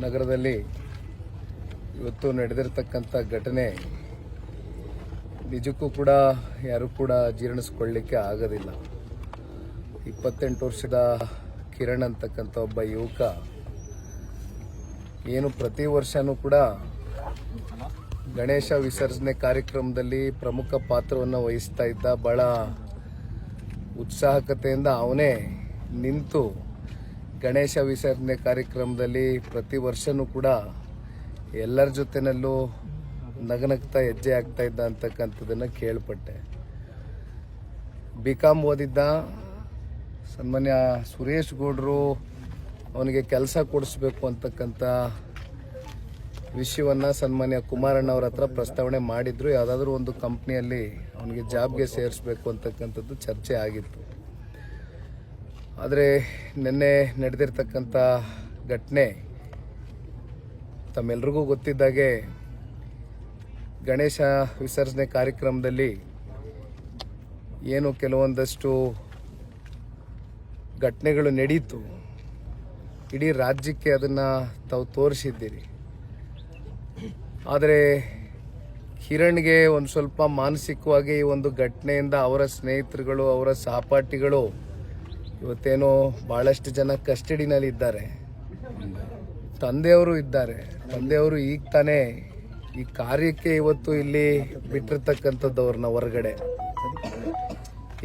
ನಗರದಲ್ಲಿ ಇವತ್ತು ನಡೆದಿರ್ತಕ್ಕಂಥ ಘಟನೆ ನಿಜಕ್ಕೂ ಕೂಡ ಯಾರು ಕೂಡ ಜೀರ್ಣಿಸ್ಕೊಳ್ಳಿಕ್ಕೆ ಆಗೋದಿಲ್ಲ. ಇಪ್ಪತ್ತೆಂಟು ವರ್ಷದ ಕಿರಣ್ ಅಂತಕ್ಕಂಥ ಒಬ್ಬ ಯುವಕ ಏನು ಪ್ರತಿ ವರ್ಷನೂ ಕೂಡ ಗಣೇಶ ವಿಸರ್ಜನೆ ಕಾರ್ಯಕ್ರಮದಲ್ಲಿ ಪ್ರಮುಖ ಪಾತ್ರವನ್ನು ವಹಿಸ್ತಾ ಇದ್ದ ಬಹಳ ಉತ್ಸಾಹಕತೆಯಿಂದ ಅವನೇ ನಿಂತು ಗಣೇಶ ವಿಸರ್ಜನೆ ಕಾರ್ಯಕ್ರಮದಲ್ಲಿ ಪ್ರತಿ ವರ್ಷವೂ ಕೂಡ ಎಲ್ಲರ ಜೊತೆನಲ್ಲೂ ನಗನಗ್ತಾ ಹೆಜ್ಜೆ ಆಗ್ತಾ ಇದ್ದ ಅಂತಕ್ಕಂಥದ್ದನ್ನು ಕೇಳ್ಪಟ್ಟೆ. ಬಿ ಕಾಮ್ ಓದಿದ್ದ ಸನ್ಮಾನ್ಯ ಸುರೇಶ್ ಗೌಡ್ರು ಅವನಿಗೆ ಕೆಲಸ ಕೊಡಿಸ್ಬೇಕು ಅಂತಕ್ಕಂಥ ವಿಷಯವನ್ನು ಸನ್ಮಾನ್ಯ ಕುಮಾರಣ್ಣವ್ರ ಹತ್ರ ಪ್ರಸ್ತಾವನೆ ಮಾಡಿದ್ರು. ಯಾವುದಾದ್ರೂ ಒಂದು ಕಂಪ್ನಿಯಲ್ಲಿ ಅವನಿಗೆ ಜಾಬ್ಗೆ ಸೇರಿಸ್ಬೇಕು ಅಂತಕ್ಕಂಥದ್ದು ಚರ್ಚೆ ಆಗಿತ್ತು. ಆದರೆ ನಿನ್ನೆ ನಡೆದಿರ್ತಕ್ಕಂಥ ಘಟನೆ ತಮ್ಮೆಲ್ರಿಗೂ ಗೊತ್ತಿದ್ದಾಗೆ ಗಣೇಶ ವಿಸರ್ಜನೆ ಕಾರ್ಯಕ್ರಮದಲ್ಲಿ ಏನು ಕೆಲವೊಂದಷ್ಟು ಘಟನೆಗಳು ನಡೀತು. ಇಡೀ ರಾಜ್ಯಕ್ಕೆ ಅದನ್ನು ತಾವು ತೋರಿಸಿದ್ದೀರಿ. ಆದರೆ ಕಿರಣ್ಗೆ ಒಂದು ಸ್ವಲ್ಪ ಮಾನಸಿಕವಾಗಿ ಈ ಒಂದು ಘಟನೆಯಿಂದ ಅವರ ಸ್ನೇಹಿತರುಗಳು, ಅವರ ಸಹಪಾಠಿಗಳು ಇವತ್ತೇನೋ ಭಾಳಷ್ಟು ಜನ ಕಸ್ಟಡಿನಲ್ಲಿ ಇದ್ದಾರೆ. ತಂದೆಯವರು ಇದ್ದಾರೆ. ತಂದೆಯವರು ಈಗ ತಾನೇ ಈ ಕಾರ್ಯಕ್ಕೆ ಇವತ್ತು ಇಲ್ಲಿ ಬಿಟ್ಟಿರ್ತಕ್ಕಂಥದ್ದವ್ರನ್ನ ಹೊರಗಡೆ.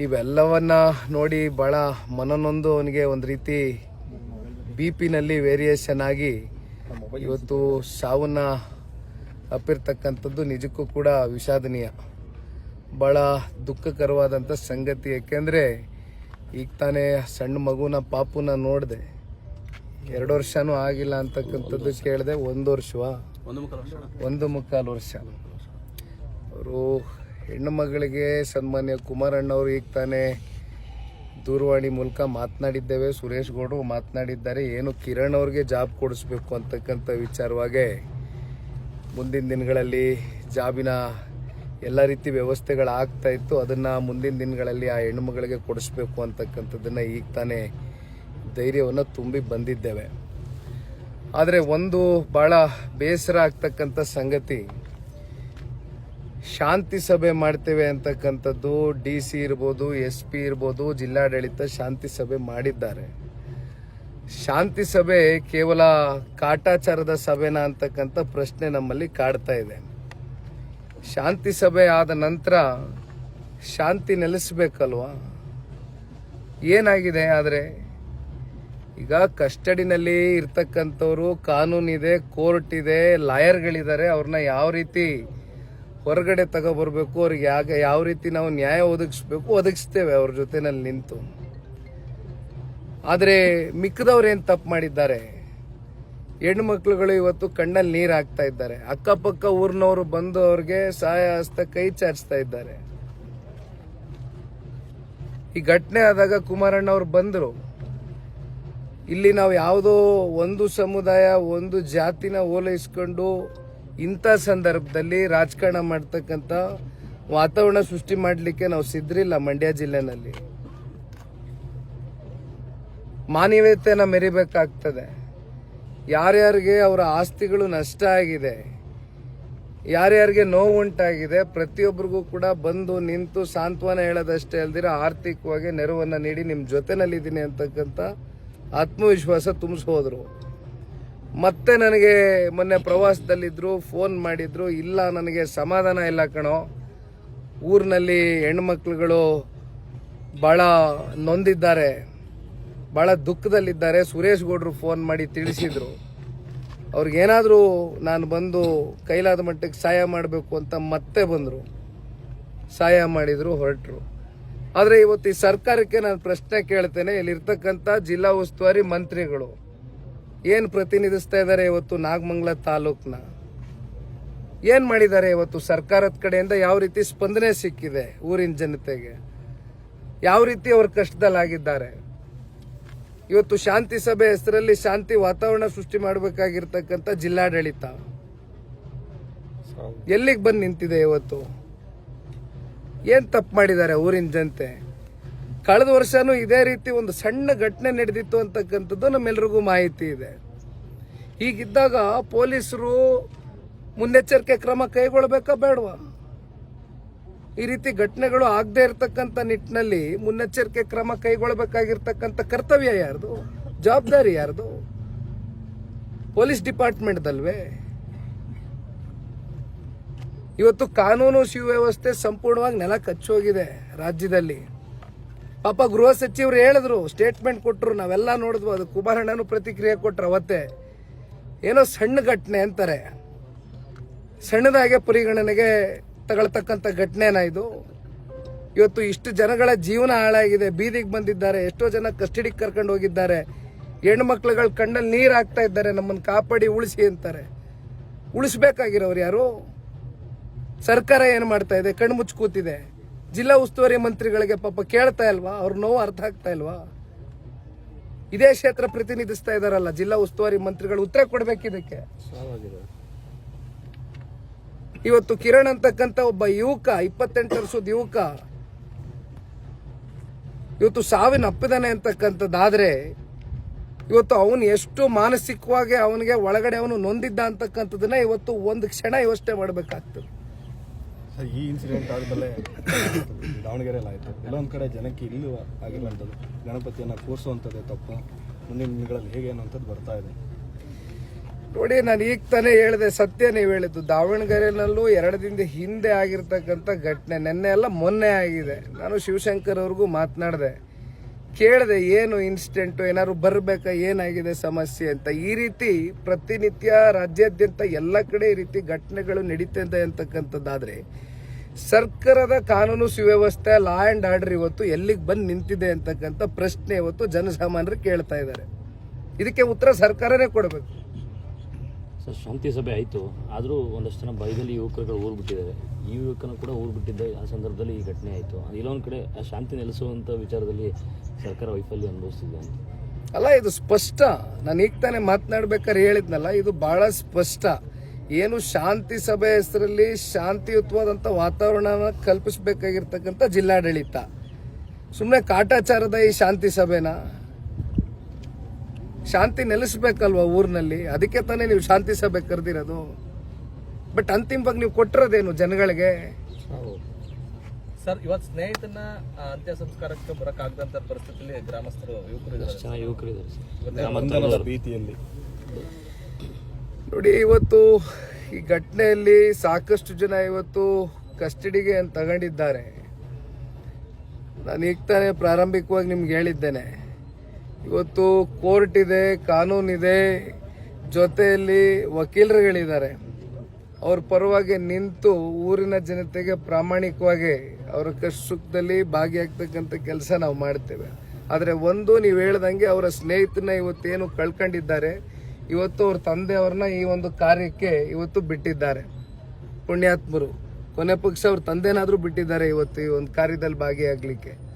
ಇವೆಲ್ಲವನ್ನ ನೋಡಿ ಭಾಳ ಮನನೊಂದು ಅವನಿಗೆ ಒಂದು ರೀತಿ ಬಿ ಪಿನಲ್ಲಿ ವೇರಿಯೇಷನ್ ಆಗಿ ಇವತ್ತು ಸಾವನ್ನ ಅಪ್ಪಿರ್ತಕ್ಕಂಥದ್ದು ನಿಜಕ್ಕೂ ಕೂಡ ವಿಷಾದನೀಯ. ಭಾಳ ದುಃಖಕರವಾದಂಥ ಸಂಗತಿ. ಯಾಕೆಂದರೆ ಈಗ ತಾನೇ ಸಣ್ಣ ಮಗುನ ಪಾಪುನ ನೋಡಿದೆ. ಎರಡು ವರ್ಷನೂ ಆಗಿಲ್ಲ ಅಂತಕ್ಕಂಥದ್ದು ಕೇಳಿದೆ ಒಂದು ವರ್ಷವಾ? ಒಂದು ಮುಕ್ಕಾಲು ವರ್ಷ ಅವರು ಹೆಣ್ಣು ಮಗಳಿಗೆ ಸನ್ಮಾನ್ಯ ಕುಮಾರಣ್ಣವರು ಈಗ ತಾನೇ ದೂರವಾಣಿ ಮೂಲಕ ಮಾತನಾಡಿದ್ದೇವೆ. ಸುರೇಶ್ ಗೌಡರು ಮಾತನಾಡಿದ್ದಾರೆ. ಏನು ಕಿರಣ್ ಅವ್ರಿಗೆ ಜಾಬ್ ಕೊಡಿಸ್ಬೇಕು ಅಂತಕ್ಕಂಥ ವಿಚಾರವಾಗೆ ಮುಂದಿನ ದಿನಗಳಲ್ಲಿ ಜಾಬಿನ ಎಲ್ಲ ರೀತಿ ವ್ಯವಸ್ಥೆಗಳಾಗ್ತಾ ಇತ್ತು. ಅದನ್ನು ಮುಂದಿನ ದಿನಗಳಲ್ಲಿ ಆ ಹೆಣ್ಣುಮಗಳಿಗೆ ಕೊಡಿಸ್ಬೇಕು ಅಂತಕ್ಕಂಥದ್ದನ್ನು ಈಗ ತಾನೇ ಧೈರ್ಯವನ್ನು ತುಂಬಿ ಬಂದಿದ್ದೇವೆ. ಆದರೆ ಒಂದು ಭಾಳ ಬೇಸರ ಆಗ್ತಕ್ಕಂಥ ಸಂಗತಿ, ಶಾಂತಿ ಸಭೆ ಮಾಡ್ತೇವೆ ಅಂತಕ್ಕಂಥದ್ದು, ಡಿ ಸಿ ಇರ್ಬೋದು, ಎಸ್ ಪಿ ಇರ್ಬೋದು, ಜಿಲ್ಲಾಡಳಿತ ಶಾಂತಿ ಸಭೆ ಮಾಡಿದ್ದಾರೆ. ಶಾಂತಿ ಸಭೆ ಕೇವಲ ಕಾಟಾಚಾರದ ಸಭೆನಾ ಅಂತಕ್ಕಂಥ ಪ್ರಶ್ನೆ ನಮ್ಮಲ್ಲಿ ಕಾಡ್ತಾ ಇದೆ. ಶಾಂತಿ ಸಭೆ ಆದ ನಂತರ ಶಾಂತಿ ನೆಲೆಸಬೇಕಲ್ವಾ? ಏನಾಗಿದೆ ಆದರೆ ಈಗ ಕಸ್ಟಡಿನಲ್ಲಿ ಇರ್ತಕ್ಕಂಥವ್ರು ಕಾನೂನಿದೆ ಕೋರ್ಟ್ ಇದೆ, ಲಾಯರ್ಗಳಿದ್ದಾರೆ, ಅವ್ರನ್ನ ಯಾವ ರೀತಿ ಹೊರಗಡೆ ತಗೋಬರ್ಬೇಕು, ಅವ್ರಿಗೆ ಯಾಕೆ ಯಾವ ರೀತಿ ನಾವು ನ್ಯಾಯ ಒದಗಿಸ್ಬೇಕು, ಒದಗಿಸ್ತೇವೆ ಅವ್ರ ಜೊತೆನಲ್ಲಿ ನಿಂತು. ಆದರೆ ಮಿಕ್ಕದವ್ರು ಏನು ತಪ್ಪು ಮಾಡಿದ್ದಾರೆ? ಹೆಣ್ಣು ಮಕ್ಳುಗಳು ಇವತ್ತು ಕಣ್ಣಲ್ಲಿ ನೀರು ಹಾಕ್ತಾ ಇದ್ದಾರೆ. ಅಕ್ಕಪಕ್ಕ ಊರಿನವರು ಬಂದು ಅವ್ರಿಗೆ ಸಹಾಯ ಹಸ್ತ ಕೈ ಚಾಚ್ತಾ ಇದ್ದಾರೆ. ಈ ಘಟನೆ ಆದಾಗ ಕುಮಾರಣ್ಣ ಅವ್ರು ಬಂದರು. ಇಲ್ಲಿ ನಾವು ಯಾವುದೋ ಒಂದು ಸಮುದಾಯ, ಒಂದು ಜಾತಿನ ಓಲೈಸ್ಕೊಂಡು ಇಂಥ ಸಂದರ್ಭದಲ್ಲಿ ರಾಜಕಾರಣ ಮಾಡ್ತಕ್ಕಂಥ ವಾತಾವರಣ ಸೃಷ್ಟಿ ಮಾಡಲಿಕ್ಕೆ ನಾವು ಸಿದ್ರಿಲ್ಲ ಮಂಡ್ಯ ಜಿಲ್ಲೆನಲ್ಲಿ. ಮಾನವೀಯತೆನ ಮೆರಿಬೇಕಾಗ್ತದೆ. ಯಾರ್ಯಾರಿಗೆ ಅವರ ಆಸ್ತಿಗಳು ನಷ್ಟ ಆಗಿದೆ, ಯಾರ್ಯಾರಿಗೆ ನೋವು ಉಂಟಾಗಿದೆ ಪ್ರತಿಯೊಬ್ಬರಿಗೂ ಕೂಡ ಬಂದು ನಿಂತು ಸಾಂತ್ವನ ಹೇಳೋದಷ್ಟೇ ಅಲ್ದಿರ ಆರ್ಥಿಕವಾಗಿ ನೆರವನ್ನು ನೀಡಿ ನಿಮ್ಮ ಜೊತೆನಲ್ಲಿದ್ದೀನಿ ಅಂತಕ್ಕಂಥ ಆತ್ಮವಿಶ್ವಾಸ ತುಂಬಿಸೋದ್ರು ಮತ್ತೆ ನನಗೆ ಮೊನ್ನೆ ಪ್ರವಾಸದಲ್ಲಿದ್ದರು ಫೋನ್ ಮಾಡಿದ್ರು, ಇಲ್ಲ ನನಗೆ ಸಮಾಧಾನ ಇಲ್ಲ ಕಣೋ. ಊರಿನಲ್ಲಿ ಹೆಣ್ಮಕ್ಳುಗಳು ಭಾಳ ನೊಂದಿದ್ದಾರೆ. ಭಾಳ ದುಃಖದಲ್ಲಿದ್ದಾರೆ. ಸುರೇಶ್ ಗೌಡ್ರು ಫೋನ್ ಮಾಡಿ ತಿಳಿಸಿದ್ರು. ಅವ್ರಿಗೇನಾದರೂ ನಾನು ಬಂದು ಕೈಲಾದ ಮಟ್ಟಕ್ಕೆ ಸಹಾಯ ಮಾಡಬೇಕು ಅಂತ ಮತ್ತೆ ಬಂದರು. ಸಹಾಯ ಮಾಡಿದ್ರು, ಹೊರಟರು. ಆದರೆ ಇವತ್ತು ಈ ಸರ್ಕಾರಕ್ಕೆ ನಾನು ಪ್ರಶ್ನೆ ಕೇಳ್ತೇನೆ. ಇಲ್ಲಿರ್ತಕ್ಕಂಥ ಜಿಲ್ಲಾ ಉಸ್ತುವಾರಿ ಮಂತ್ರಿಗಳು ಏನು ಪ್ರತಿನಿಧಿಸ್ತಾ ಇದ್ದಾರೆ ಇವತ್ತು ನಾಗಮಂಗಲ ತಾಲೂಕ್ನ? ಏನು ಮಾಡಿದ್ದಾರೆ ಇವತ್ತು ಸರ್ಕಾರದ ಕಡೆಯಿಂದ? ಯಾವ ರೀತಿ ಸ್ಪಂದನೆ ಸಿಕ್ಕಿದೆ ಊರಿನ ಜನತೆಗೆ? ಯಾವ ರೀತಿ ಅವ್ರ ಕಷ್ಟದಲ್ಲಾಗಿದ್ದಾರೆ? ಇವತ್ತು ಶಾಂತಿ ಸಭೆ ಹೆಸರಲ್ಲಿ ಶಾಂತಿ ವಾತಾವರಣ ಸೃಷ್ಟಿ ಮಾಡಬೇಕಾಗಿರ್ತಕ್ಕಂಥ ಜಿಲ್ಲಾಡಳಿತ. ಎಲ್ಲಿಗೆ ಬಂದು ನಿಂತಿದೆ ಇವತ್ತು? ಏನ್ ತಪ್ಪು ಮಾಡಿದ್ದಾರೆ ಊರಿನ ಜನತೆ? ಕಳೆದ ವರ್ಷನೂ ಇದೇ ರೀತಿ ಒಂದು ಸಣ್ಣ ಘಟನೆ ನಡೆದಿತ್ತು ಅಂತಕ್ಕಂಥದ್ದು ನಮ್ಮೆಲ್ರಿಗೂ ಮಾಹಿತಿ ಇದೆ. ಹೀಗಿದ್ದಾಗ ಪೊಲೀಸರು ಮುನ್ನೆಚ್ಚರಿಕೆ ಕ್ರಮ ಕೈಗೊಳ್ಳಬೇಕಾ ಬೇಡವಾ? ಈ ರೀತಿ ಘಟನೆಗಳು ಆಗದೆ ಇರತಕ್ಕಂಥ ನಿಟ್ಟಿನಲ್ಲಿ ಮುನ್ನೆಚ್ಚರಿಕೆ ಕ್ರಮ ಕೈಗೊಳ್ಳಬೇಕಾಗಿರ್ತಕ್ಕಂಥ ಕರ್ತವ್ಯ ಯಾರ್ದು? ಜವಾಬ್ದಾರಿ ಯಾರ್ದು? ಪೊಲೀಸ್ ಡಿಪಾರ್ಟ್ಮೆಂಟ್ದಲ್ವೇ? ಇವತ್ತು ಕಾನೂನು ಸುವ್ಯವಸ್ಥೆ ಸಂಪೂರ್ಣವಾಗಿ ನೆಲ ಕಚ್ಚೋಗಿದೆ ರಾಜ್ಯದಲ್ಲಿ. ಪಾಪ ಗೃಹ ಸಚಿವರು ಹೇಳಿದ್ರು ಸ್ಟೇಟ್ಮೆಂಟ್ ಕೊಟ್ಟರು ನಾವೆಲ್ಲ ನೋಡಿದ್ವು, ಅದು ಕುಮಾರಣ್ಣನು ಪ್ರತಿಕ್ರಿಯೆ ಕೊಟ್ಟರು ಅವತ್ತೇ. ಏನೋ ಸಣ್ಣ ಘಟನೆ ಅಂತಾರೆ. ಸಣ್ಣದಾಗೆ ಪರಿಗಣನೆಗೆ ತಗೊಳ್ತಕ್ಕಂಥ ಘಟನೆನ ಇದು? ಇವತ್ತು ಇಷ್ಟು ಜನಗಳ ಜೀವನ ಹಾಳಾಗಿದೆ, ಬೀದಿಗೆ ಬಂದಿದ್ದಾರೆ, ಎಷ್ಟೋ ಜನ ಕಸ್ಟಡಿಗೆ ಕರ್ಕೊಂಡು ಹೋಗಿದ್ದಾರೆ. ಹೆಣ್ಣು ಮಕ್ಳುಗಳ ಕಣ್ಣಲ್ಲಿ ನೀರು ಹಾಕ್ತಾ ಇದ್ದಾರೆ ನಮ್ಮನ್ನು ಕಾಪಾಡಿ ಉಳಿಸಿ ಅಂತಾರೆ. ಉಳಿಸ್ಬೇಕಾಗಿರೋರು ಯಾರು? ಸರ್ಕಾರ ಏನು ಮಾಡ್ತಾ ಇದೆ? ಕಣ್ಣು ಕೂತಿದೆ. ಜಿಲ್ಲಾ ಉಸ್ತುವಾರಿ ಮಂತ್ರಿಗಳಿಗೆ ಪಾಪ ಕೇಳ್ತಾ ಇಲ್ವಾ? ಅವ್ರ ನೋವು ಅರ್ಥ ಆಗ್ತಾ ಇಲ್ವಾ? ಇದೇ ಕ್ಷೇತ್ರ ಪ್ರತಿನಿಧಿಸ್ತಾ ಇದಾರಲ್ಲ, ಜಿಲ್ಲಾ ಉಸ್ತುವಾರಿ ಮಂತ್ರಿಗಳು ಉತ್ತರ ಕೊಡ್ಬೇಕು ಇದಕ್ಕೆ ಇವತ್ತು ಕಿರಣ್ ಅಂತಕ್ಕಂಥ ಒಬ್ಬ ಯುವಕ ಇಪ್ಪತ್ತೆಂಟು ವರ್ಷದ ಯುವಕ, ಇವತ್ತು ಸಾವಿನ ಅಪ್ಪಿದಾನೆ ಅಂತಕ್ಕಂಥದ್ದಾದ್ರೆ, ಇವತ್ತು ಅವನು ಎಷ್ಟು ಮಾನಸಿಕವಾಗಿ ಅವನಿಗೆ ಒಳಗಡೆ ಅವನು ನೊಂದಿದ್ದ ಅಂತಕ್ಕಂಥದ್ದನ್ನ ಇವತ್ತು ಒಂದು ಕ್ಷಣ ಯೋಚನೆ ಮಾಡಬೇಕಾಗ್ತದೆ. ಈ ಇನ್ಸಿಡೆಂಟ್ ಆದಮೇಲೆ ದಾವಣಗೆರೆ ಆಯಿತು. ಎಲ್ಲೊಂದು ಕಡೆ ಜನಕ್ಕೆ ಇಲ್ಲೂ ಆಗಿರುವಂಥದ್ದು ಗಣಪತಿಯನ್ನು ಕೂರಿಸುವಂಥದ್ದೇ ತಪ್ಪು. ಮುಂದಿನ ದಿನಗಳಲ್ಲಿ ಹೇಗೆ ಅನ್ನುವಂಥದ್ದು ಬರ್ತಾ ಇದೆ. ನೋಡಿ, ನಾನು ಈಗ ತಾನೇ ಹೇಳಿದೆ, ಸತ್ಯ ನೀವು ಹೇಳಿದ್ದು. ದಾವಣಗೆರೆನಲ್ಲೂ ಎರಡು ದಿನದ ಹಿಂದೆ ಆಗಿರ್ತಕ್ಕಂಥ ಘಟನೆ, ನಿನ್ನೆ ಎಲ್ಲ ಮೊನ್ನೆ ಆಗಿದೆ. ನಾನು ಶಿವಶಂಕರ್ ಅವ್ರಿಗೂ ಮಾತನಾಡಿದೆ. ಕೇಳಿದೆ, ಏನು ಇನ್ಸಿಡೆಂಟು ಏನಾದ್ರು ಬರಬೇಕಾ, ಏನಾಗಿದೆ ಸಮಸ್ಯೆ ಅಂತ. ಈ ರೀತಿ ಪ್ರತಿನಿತ್ಯ ರಾಜ್ಯಾದ್ಯಂತ ಎಲ್ಲ ಕಡೆ ಈ ರೀತಿ ಘಟನೆಗಳು ನಡೀತಿದೆ ಅಂತಕ್ಕಂಥದ್ದಾದರೆ, ಸರ್ಕಾರದ ಕಾನೂನು ಸುವ್ಯವಸ್ಥೆ ಲಾ ಆ್ಯಂಡ್ ಆರ್ಡರ್ ಇವತ್ತು ಎಲ್ಲಿಗೆ ಬಂದು ನಿಂತಿದೆ ಅಂತಕ್ಕಂಥ ಪ್ರಶ್ನೆ ಇವತ್ತು ಜನಸಾಮಾನ್ಯರು ಕೇಳ್ತಾ ಇದ್ದಾರೆ. ಇದಕ್ಕೆ ಉತ್ತರ ಸರ್ಕಾರನೇ ಕೊಡಬೇಕು. ಶಾಂತಿ ಸಭೆ ಆಯಿತು. ಆದರೂ ಒಂದಷ್ಟು ಜನ ಭಯದಲ್ಲಿ ಯುವಕರುಗಳು ಊರು ಬಿಟ್ಟಿದ್ದಾರೆ ಈ ಯುವಕನು ಕೂಡ ಊರು ಬಿಟ್ಟಿದ್ದ ಆ ಸಂದರ್ಭದಲ್ಲಿ ಈ ಘಟನೆ ಆಯಿತು. ಇಲ್ಲೊಂದು ಕಡೆ ಆ ಶಾಂತಿ ನೆಲೆಸುವಂಥ ವಿಚಾರದಲ್ಲಿ ಸರ್ಕಾರ ವೈಫಲ್ಯ ಅನುಭವಿಸ್ತಿದೆ ಅಲ್ಲ, ಇದು ಸ್ಪಷ್ಟ. ನಾನು ಈಗ ತಾನೇ ಮಾತನಾಡ್ಬೇಕಾದ್ರೆ ಹೇಳಿದ್ನಲ್ಲ, ಇದು ಬಹಳ ಸ್ಪಷ್ಟ. ಏನು ಶಾಂತಿ ಸಭೆ ಹೆಸರಲ್ಲಿ ಶಾಂತಿಯುತವಾದಂಥ ವಾತಾವರಣನ ಕಲ್ಪಿಸಬೇಕಾಗಿರ್ತಕ್ಕಂಥ ಜಿಲ್ಲಾಡಳಿತ. ಸುಮ್ಮನೆ ಕಾಟಾಚಾರದ ಈ ಶಾಂತಿ ಸಭೆನ ಶಾಂತಿ ನೆಲೆಸ್ಬೇಕಲ್ವಾ ಊರಿನಲ್ಲಿ? ಅದಕ್ಕೆ ತಾನೇ ನೀವು ಶಾಂತಿ ಸಭೆ ಕರೆದಿರೋದು? ಬಟ್ ಅಂತಿಮವಾಗಿ ನೀವು ಕೊಟ್ಟಿರೋದೇನು ಜನಗಳಿಗೆ? ಸರ್ ಇವತ್ತು ಸ್ನೇಹಿತನ ಅಂತ್ಯ ಸಂಸ್ಕಾರಕ್ಕೆ ಬರಕ್ಕಾಗದಂತ ಪರಿಸ್ಥಿತಿಯಲ್ಲಿ ಗ್ರಾಮಸ್ಥರು ಯುವಕರು ಇದ್ದಾರೆ. ಎಷ್ಟು ಯುವಕರು ಇದ್ದಾರೆ ಸರ್. ಬಂಧನದ ಭೀತಿಯಲ್ಲಿ. ನೋಡಿ ಇವತ್ತು ಈ ಘಟನೆಯಲ್ಲಿ ಸಾಕಷ್ಟು ಜನ ಇವತ್ತು ಕಸ್ಟಡಿಗೆ ಅಂತ ತಗೊಂಡಿದ್ದಾರೆ. ನಾನು ಈಗ ತಾನೇ ಪ್ರಾರಂಭಿಕವಾಗಿ ನಿಮ್ಗೆ ಹೇಳಿದ್ದೇನೆ. ಇವತ್ತು ಕೋರ್ಟ್ ಇದೆ ಕಾನೂನಿದೆ ಜೊತೆಯಲ್ಲಿ ವಕೀಲರುಗಳಿದ್ದಾರೆ. ಅವ್ರ ಪರವಾಗಿ ನಿಂತು ಊರಿನ ಜನತೆಗೆ ಪ್ರಾಮಾಣಿಕವಾಗಿ ಅವರ ಕಷ್ಟ ಸುಖದಲ್ಲಿ ಭಾಗಿಯಾಗ್ತಕ್ಕಂಥ ಕೆಲಸ ನಾವು ಮಾಡ್ತೇವೆ. ಆದರೆ ಒಂದು, ನೀವು ಹೇಳ್ದಂಗೆ ಅವರ ಸ್ನೇಹಿತನ ಇವತ್ತೇನು ಕಳ್ಕೊಂಡಿದ್ದಾರೆ. ಇವತ್ತು ಅವ್ರ ತಂದೆಯವ್ರನ್ನ ಈ ಒಂದು ಕಾರ್ಯಕ್ಕೆ ಇವತ್ತು ಬಿಟ್ಟಿದ್ದಾರೆ. ಪುಣ್ಯಾತ್ಮರು. ಕೊನೆ ಪಕ್ಷ ಅವ್ರ ತಂದೆನಾದರೂ ಬಿಟ್ಟಿದ್ದಾರೆ ಇವತ್ತು ಈ ಒಂದು ಕಾರ್ಯದಲ್ಲಿ ಭಾಗಿಯಾಗ್ಲಿಕ್ಕೆ.